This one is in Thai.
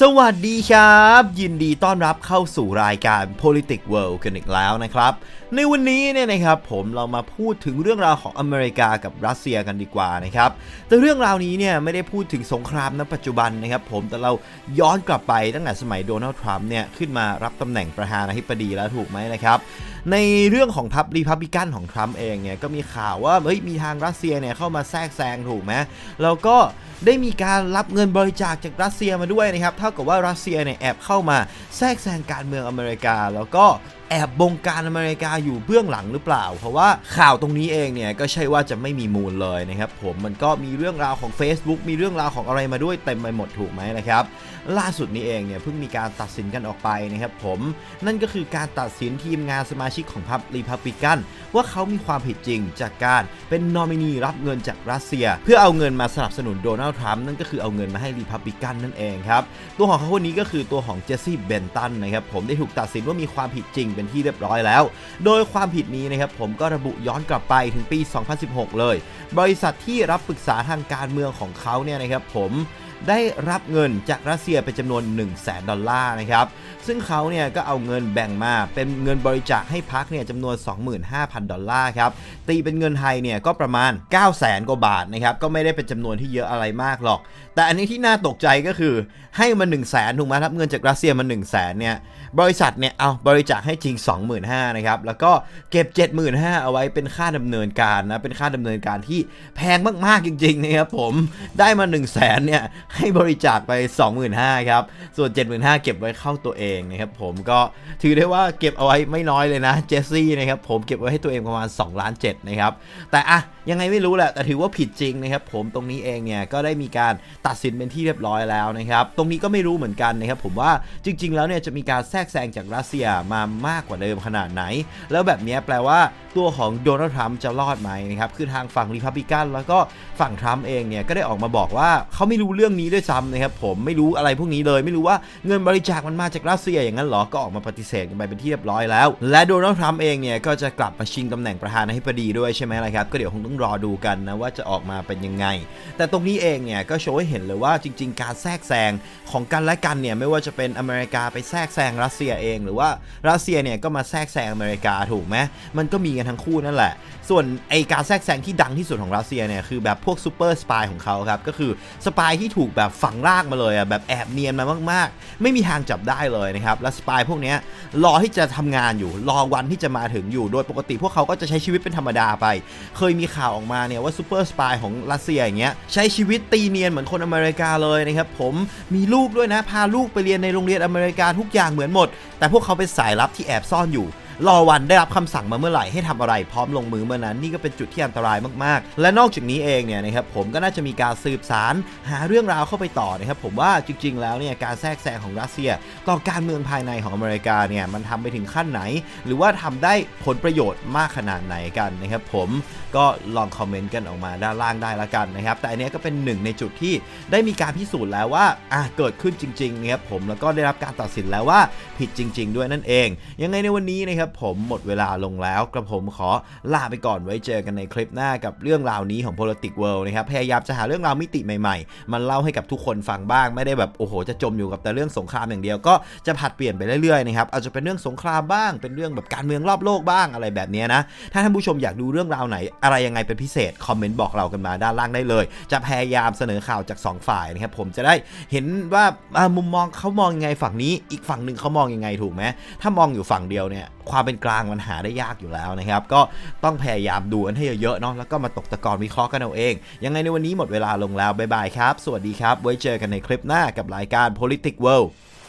สวัสดีครับ ยินดีต้อนรับเข้าสู่รายการ Politics World กันอีกแล้วนะครับในวันนี้เนี่ยนะครับผมเรามาพูดถึงเรื่องราวของอเมริกากับรัสเซียกันดีกว่านะครับแต่เรื่องราวนี้เนี่ยไม่ได้พูดถึงสงครามณปัจจุบันนะครับผมแต่เราย้อนกลับไปตั้งแต่สมัยโดนัลด์ทรัมป์เนี่ยขึ้นมารับตำแหน่งประธานาธิบดีแล้วถูกไหมนะครับในเรื่องของพรรครีพับลิกันของทรัมป์เองเนี่ยก็มีข่าวว่าเฮ้ยมีทางรัสเซียเนี่ยเข้ามาแทรกแซงถูกไหมแล้วก็ได้มีการรับเงินบริจาคจากรัสเซียมาด้วยนะครับเท่ากับว่ารัสเซียเนี่ยแอบเข้ามาแทรกแซงการเมืองอเมริกา แล้วก็แอบบงการอเมริกาอยู่เบื้องหลังหรือเปล่า เพราะว่าข่าวตรงนี้เองเนี่ยก็ใช่ว่าจะไม่มีมูลเลยนะครับผมมันก็มีเรื่องราวของ Facebook มีเรื่องราวของอะไรมาด้วยเต็มไปหมดถูกไหมนะครับล่าสุดนี้เองเนี่ยเพิ่งมีการตัดสินกันออกไปนะครับผมนั่นก็คือการตัดสินทีมงานสมาชิกของพรรครีพับลิกัน ว่าเขามีความผิดจริงจากการเป็นนอมินีรับเงินจากรัสเซีย เพื่อเอาเงินมาสนับสนุนโดนัลด์ทรัมป์นั่นก็คือเอาเงินมาให้รีพับลิกันนั่นเองครับ ตัวของเขาคนนี้ก็คือตัวของเจสซี่เบนตันนะครับผมได้ถูกตัดสินว่ามีความผิดจริงเป็นที่เรียบร้อยแล้ว โดยความผิดนี้นะครับผมก็ระบุย้อนกลับไปถึงปี 2016 เลย บริษัทที่รับปรึกษาทางการเมืองของเขาเนี่ยนะครับผม ได้รับเงินจากรัสเซียเป็นจำนวน 1 0 0 0 0แดอลลาร์นะครับ ซึ่งเขาเนี่ยก็เอาเงินแบ่งมาเป็นเงินบริจาคให้พักเนี่ยจำนวน 25,000 ดอลลาร์ครับ ตีเป็นเงินไทยเนี่ยก็ประมาณ9 0 0 0 0 0 กว่าบาทนะครับ ก็ไม่ได้เป็นจำนวนที่เยอะอะไรมากหรอก แต่อันนี้ที่น่าตกใจก็คือให้มา 1 0 0 0 0แสนถูกไหมรับเงินจากรัสเซียมา 1 0 0 0 0แสนเนี่ยบริษัทเนี่ยเอาบริจาคให้จริง 25,000นะครับ แล้วก็เก็บ 75,000เอาไว้เป็นค่าดำเนินการนะ เป็นค่าดำเนินการที่แพงมากๆจริงๆนะครับผม ได้มา 1 0 0 0 0แสนเนี่ยให้บริจาคไป 25,000ครับ ส่วน 75,000 เก็บไว้เข้าตัวเองนะครับผมก็ถือได้ว่าเก็บเอาไว้ไม่น้อยเลยนะเจสซี่นะครับผมเก็บไว้ให้ตัวเองประมาณ2ล้าน7นะครับแต่อะยังไงไม่รู้แหละแต่ถือว่าผิดจริงนะครับผมตรงนี้เองเนี่ยก็ได้มีการตัดสินเป็นที่เรียบร้อยแล้วนะครับตรงนี้ก็ไม่รู้เหมือนกันนะครับผมว่าจริง ๆ แล้วเนี่ยจะมีการแทรกแซงจากรัสเซียมามากกว่าเดิมขนาดไหน แล้วแบบนี้แปลว่าตัวของโดนัลด์ทรัมป์จะรอดไหมนะครับคือทางฝั่งรีพับลิกันแล้วก็ฝั่งทรัมป์เองเนี่ยก็ได้ออกมาบอกว่าเขาไม่รู้เรื่องนี้ด้วยซ้ำนะครับผมไม่รู้อะไรพวกนี้เลย ไม่รู้ว่าเงินบริจาคมันมาจากรัสเซียอย่างนั้นเหรอก็ออกมาปฏิเสธกันไปเป็นที่เรียบร้อยแล้ว และโดนัลด์ทรัมป์เองเนี่ยก็จะกลับมาชิงตำแหน่งประธานาธิบดีด้วยใช่ไหมล่ะครับก็เดี๋ยวคงต้องรอดูกันนะว่าจะออกมาเป็นยังไง แต่ตรงนี้เองเนี่ยก็โชว์ให้เห็นเลยว่าจริง ๆ การแทรกแซงของกันและกันเนี่ยไม่ว่าจะเป็นอเมริกาไปแทรกแซงรัสเซียเอง หรือว่ารัสเซียเนี่ยก็มาแทรกแซงอเมริกาถูกไหมมันก็มีกันทั้งคู่นั่นแหละ ส่วนไอการแทรกแซงที่ดังที่สุดของรัสเซียเนี่ยคือแบบพวกซูเปอร์สปายของเขาครับก็คือสปายที่ถูกแบบฝังรากมาเลยอะแบบแอบเนียนมามาก ๆ ไม่มีทางจับได้เลยนะครับและสปายพวกนี้รอที่จะทำงานอยู่รอวันที่จะมาถึงอยู่โดยปกติพวกเขาก็จะใช้ชีวิตเป็นธรรมดาไป เคยมีข่าวออกมาเนี่ยว่าซูเปอร์สปายของรัสเซียอย่างเงี้ยใช้ชีวิตตีเนียนเหมือนคนอเมริกาเลยนะครับผมมีลูกด้วยนะพาลูกไปเรียนในโรงเรียนอเมริกาทุกอย่างเหมือนหมด แต่พวกเขาเป็นสายลับที่แอบซ่อนอยู่ รอวันได้รับคำสั่งมาเมื่อไหร่ให้ทำอะไรพร้อมลงมือเมื่อนั้นนี่ก็เป็นจุดที่อันตรายมากๆ และนอกจากนี้เองเนี่ยนะครับผมก็น่าจะมีการสืบสารหาเรื่องราวเข้าไปต่อนะครับผมว่าจริง ๆ แล้วเนี่ยการแทรกแซงของรัสเซีย ต่อการเมืองภายในของอเมริกาเนี่ยมันทำไปถึงขั้นไหน หรือว่าทำได้ผลประโยชน์มากขนาดไหนกันนะครับผมก็ลองคอมเมนต์กันออกมาด้านล่างได้ละกันนะครับแต่อันนี้ก็เป็นหนึ่งในจุดที่ได้มีการพิสูจน์แล้วว่าอะเกิดขึ้นจริงๆนะครับผมแล้วก็ได้รับการตัดสินแล้วว่าผิดจริง ๆ ด้วยนั่นเอง ยังไงในวันนี้นะครับผมหมดเวลาลงแล้วกระผมขอลาไปก่อนไว้เจอกันในคลิปหน้ากับเรื่องราวนี้ของ Politics World นะครับพยายามจะหาเรื่องราวมิติใหม่ๆ มันเล่าให้กับทุกคนฟังบ้างไม่ได้แบบโอ้โหจะจมอยู่กับแต่เรื่องสงครามอย่างเดียวก็จะผัดเปลี่ยนไปเรื่อยๆนะครับอาจจะเป็นเรื่องสงครามบ้าง เป็นเรื่องแบบการเมืองรอบโลกบ้างอะไรแบบนี้นะถ้าท่านผู้ชมอยากดูเรื่องราวไหน อะไรยังไงเป็นพิเศษคอมเมนต์บอกเรากันมาด้านล่างได้เลย จะพยายามเสนอข่าวจากสองฝ่ายนะครับผมจะได้เห็นว่าอ่ามุมมองเขามองยังไงฝั่งนี้ อีกฝั่งหนึ่งเขามองยังไงถูกไหมถ้ามองอยู่ฝั่งเดียวเนี่ยความความเป็นกลางมันหาได้ยากอยู่แล้วนะครับ ก็ต้องพยายามดูกันให้เยอะๆเนาะแล้วก็มาตกตะกอนวิเคราะห์กันเอาเอง ยังไงในวันนี้หมดเวลาลงแล้วบ๊ายบายครับ สวัสดีครับ ไว้เจอกันในคลิปหน้ากับรายการ Politics World